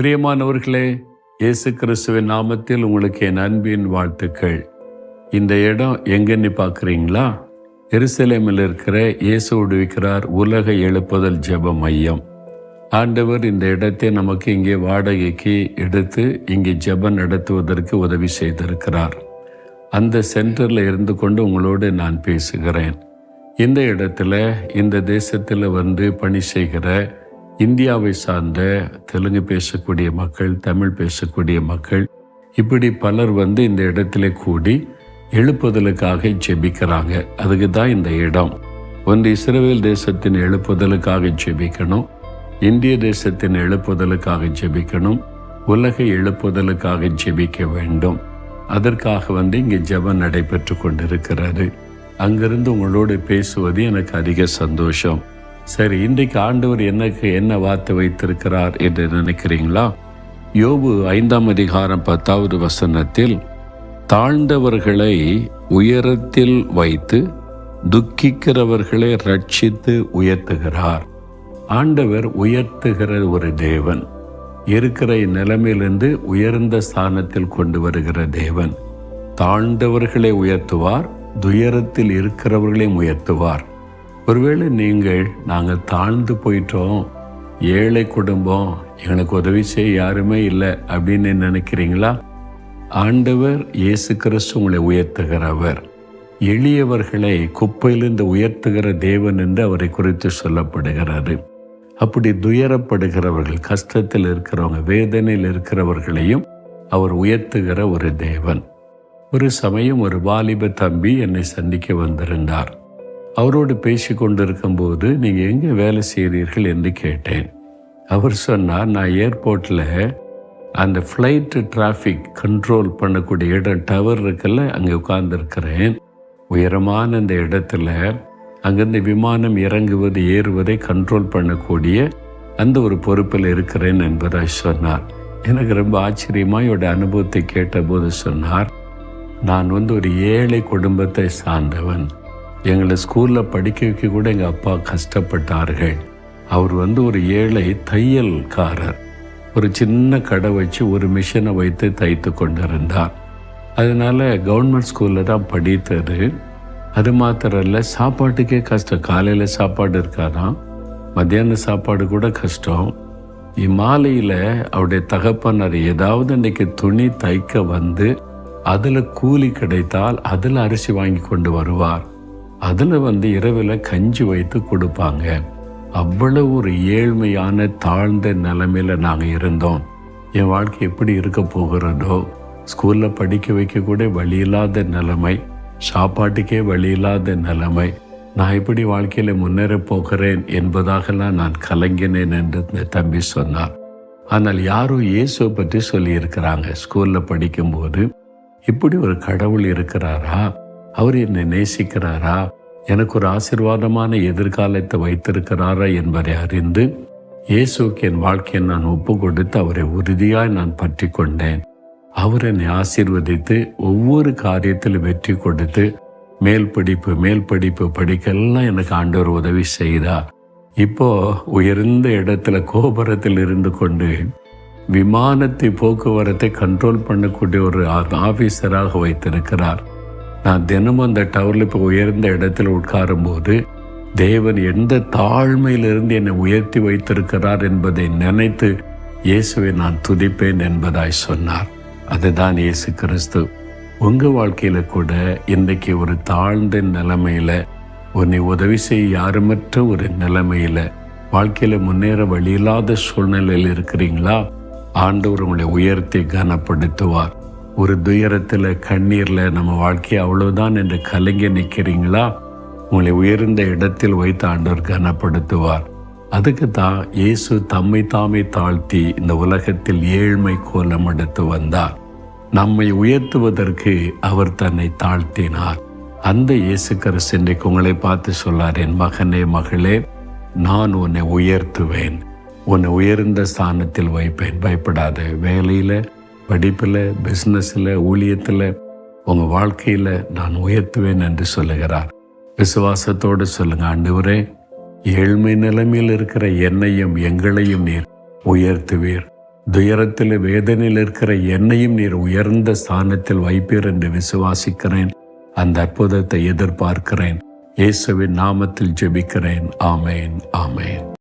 பிரியமானவர்களே இயேசு கிறிஸ்துவின் நாமத்தில் உங்களுக்கு என் அன்பின் வாழ்த்துக்கள். இந்த இடம் எங்கன்னு பார்க்குறீங்களா? எருசலேமில் இருக்கிற இயேசு விடுவிக்கிறார் உலக எழுப்புதல் ஜெப மையம். ஆண்டவர் இந்த இடத்தை நமக்கு இங்கே வாடகைக்கு எடுத்து இங்கே ஜெபம் நடத்துவதற்கு உதவி செய்திருக்கிறார். அந்த சென்டரில் இருந்து கொண்டு உங்களோடு நான் பேசுகிறேன். இந்த இடத்துல இந்த தேசத்தில் வந்து பணி செய்கிற இந்தியாவை சார்ந்த தெலுங்கு பேசக்கூடிய மக்கள் தமிழ் பேசக்கூடிய மக்கள் இப்படி பலர் வந்து இந்த இடத்துல கூடி எழுப்புதலுக்காக ஜெபிக்கிறாங்க. அதுக்கு தான் இந்த இடம். ஒன்று இஸ்ரேல் தேசத்தின் எழுப்புதலுக்காக ஜெபிக்கணும். இந்திய தேசத்தின் எழுப்புதலுக்காக ஜெபிக்கணும். உலக எழுப்புதலுக்காக ஜெபிக்க வேண்டும். அதற்காக வந்து இங்கே ஜெபம் நடைபெற்று கொண்டிருக்கிறாரு அங்கிருந்து உங்களோடு பேசுவது எனக்கு அதிக சந்தோஷம். சரி இன்றைக்கு ஆண்டவர் எனக்கு என்ன வார்த்தை வைத்திருக்கிறார் என்று நினைக்கிறீங்களா? யோபு ஐந்தாம் அதிகாரம் பத்தாவது வசனத்தில் தாழ்ந்தவர்களை உயரத்தில் வைத்து துக்கிக்கிறவர்களை ரட்சித்து உயர்த்துகிறார். ஆண்டவர் உயர்த்துகிற ஒரு தேவன் இருக்கிற நிலைமையிலிருந்து உயர்ந்த ஸ்தானத்தில் கொண்டு வருகிற தேவன். தாழ்ந்தவர்களை உயர்த்துவார் துயரத்தில் இருக்கிறவர்களையும் உயர்த்துவார். ஒருவேளை நீங்கள் நாங்கள் தாழ்ந்து போயிட்டோம் ஏழை குடும்பம் எங்களுக்கு உதவி செய்ய யாருமே இல்லை அப்படின்னு நினைக்கிறீங்களா? ஆண்டவர் இயேசு கிறிஸ்து உங்களை உயர்த்துகிறவர். எளியவர்களை குப்பையிலிருந்து உயர்த்துகிற தேவன் என்று அவரை குறித்து சொல்லப்படுகிறாரு அப்படி துயரப்படுகிறவர்கள் கஷ்டத்தில் இருக்கிறவங்க வேதனையில் இருக்கிறவர்களையும் அவர் உயர்த்துகிற ஒரு தேவன். ஒரு சமயம் ஒரு வாலிப தம்பி என்னை சந்திக்க வந்திருந்தார். அவரோடு பேசி கொண்டிருக்கும்போது நீங்கள் எங்கே வேலை செய்கிறீர்கள்? என்று கேட்டேன். அவர் சொன்னார் நான் ஏர்போர்ட்டில் அந்த ஃப்ளைட்டு டிராஃபிக் கண்ட்ரோல் பண்ணக்கூடிய இடம் டவர் இருக்குல்ல அங்கே உட்கார்ந்துருக்கிறேன். உயரமான அந்த இடத்துல அங்கிருந்து விமானம் இறங்குவது ஏறுவதை கண்ட்ரோல் பண்ணக்கூடிய அந்த ஒரு பொறுப்பில் இருக்கிறேன் என்பதாக சொன்னார். எனக்கு ரொம்ப ஆச்சரியமாக என்னோட அனுபவத்தை கேட்டபோது சொன்னார் நான் வந்து ஒரு ஏழை குடும்பத்தை சார்ந்தவன். எங்களை ஸ்கூலில் படிக்க வைக்க கூட எங்கள் அப்பா கஷ்டப்பட்டார்கள். அவர் வந்து ஒரு ஏழை தையல்காரர். ஒரு சின்ன கடை வச்சு ஒரு மிஷினை வைத்து தைத்து கொண்டிருந்தார். அதனால கவர்மெண்ட் ஸ்கூலில் தான் படித்தது. அது மாத்திரம் இல்லை சாப்பாட்டுக்கே கஷ்டம். காலையில் சாப்பாடு இருக்காதான் மத்தியான சாப்பாடு கூட கஷ்டம். இம்மாலையில் அவருடைய தகப்பனர் ஏதாவது இன்னைக்கு துணி தைக்க வந்து அதில் கூலி கிடைத்தால் அதில் அரிசி வாங்கி கொண்டு வருவார். அதில் வந்து இரவில் கஞ்சி வைத்து கொடுப்பாங்க. அவ்வளவு ஒரு ஏழ்மையான தாழ்ந்த நிலைமையில் நாங்கள் இருந்தோம். என் வாழ்க்கை எப்படி இருக்க போகிறதோ ஸ்கூலில் படிக்க வைக்கக்கூட வழி இல்லாத நிலைமை சாப்பாட்டுக்கே வழி இல்லாத நிலைமை நான் எப்படி வாழ்க்கையில் முன்னேறப் போகிறேன் என்பதாகலாம் நான் கலங்கினேன் என்று இந்த தம்பி சொன்னார். ஆனால் யாரும் இயேசுவை பற்றி சொல்லியிருக்கிறாங்க. ஸ்கூலில் படிக்கும்போது இப்படி ஒரு கடவுள் இருக்கிறாரா? அவர் என்னை நேசிக்கிறாரா? எனக்கு ஒரு ஆசிர்வாதமான எதிர்காலத்தை வைத்திருக்கிறாரா என்பதை அறிந்து இயேசுக்கு என் வாழ்க்கையை நான் ஒப்பு கொடுத்து அவரை உறுதியாய் நான் பற்றி கொண்டேன் அவர் என்னை ஆசீர்வதித்து ஒவ்வொரு காரியத்திலும் வெற்றி கொடுத்து மேல் படிப்பு மேல் படிப்பு படிக்கெல்லாம் எனக்கு ஆண்டவர் உதவி செய்தார். இப்போ உயர்ந்த இடத்துல கோபுரத்தில் இருந்து கொண்டு விமானத்தை போக்குவரத்தை கண்ட்ரோல் பண்ணக்கூடிய ஒரு ஆபீசராக வைத்திருக்கிறார். நான் தினமும் அந்த டவரில் இப்போ உயர்ந்த இடத்துல உட்காரும்போது தேவன் எந்த தாழ்மையிலிருந்து என்னை உயர்த்தி வைத்திருக்கிறார் என்பதை நினைத்து இயேசுவை நான் துதிப்பேன் என்பதாய் சொன்னார். அதுதான் இயேசு கிறிஸ்து. உங்கள் வாழ்க்கையில் கூட இன்றைக்கு ஒரு தாழ்ந்த நிலைமையில் உன்னை உதவி செய்ய யாருமற்ற ஒரு நிலைமையில் வாழ்க்கையில் முன்னேற வழியில்லாத சூழ்நிலையில் இருக்கிறீங்களா? ஆண்டவர் உங்களை உயர்த்தி கனப்படுத்துவார். ஒரு துயரத்தில் கண்ணீரில் நம்ம வாழ்க்கையை அவ்வளோதான் என்று கலங்கி நிற்கிறீங்களா உங்களை உயர்ந்த இடத்தில் வைத்து ஆண்டவர் கனப்படுத்துவார். அதுக்கு தான் இயேசு தம்மை தாமே தாழ்த்தி இந்த உலகத்தில் ஏழ்மை கோலம் எடுத்து வந்தார். நம்மை உயர்த்துவதற்கு அவர் தன்னை தாழ்த்தினார். அந்த இயேசு கிறிஸ்து இன்றைக்கு உங்களை பார்த்து சொல்லார் என் மகனே மகளே நான் உன்னை உயர்த்துவேன். உன்னை உயர்ந்த ஸ்தானத்தில் வைப்பேன். பயப்படாத வேலையில் படிப்பில் பிஸ்னஸில் ஊழியத்தில் உங்கள் வாழ்க்கையில் நான் உயர்த்துவேன் என்று சொல்லுகிறார். விசுவாசத்தோடு சொல்லுங்க ஆண்டவரே ஏழ்மை நிலைமையில் இருக்கிற என்னையும் எங்களையும் நீர் உயர்த்துவீர். துயரத்தில் வேதனையில் இருக்கிற என்னையும் நீர் உயர்ந்த ஸ்தானத்தில் வைப்பீர் என்று விசுவாசிக்கிறேன். அந்த அற்புதத்தை எதிர்பார்க்கிறேன். இயேசுவின் நாமத்தில் ஜெபிக்கிறேன். ஆமேன் ஆமேன்.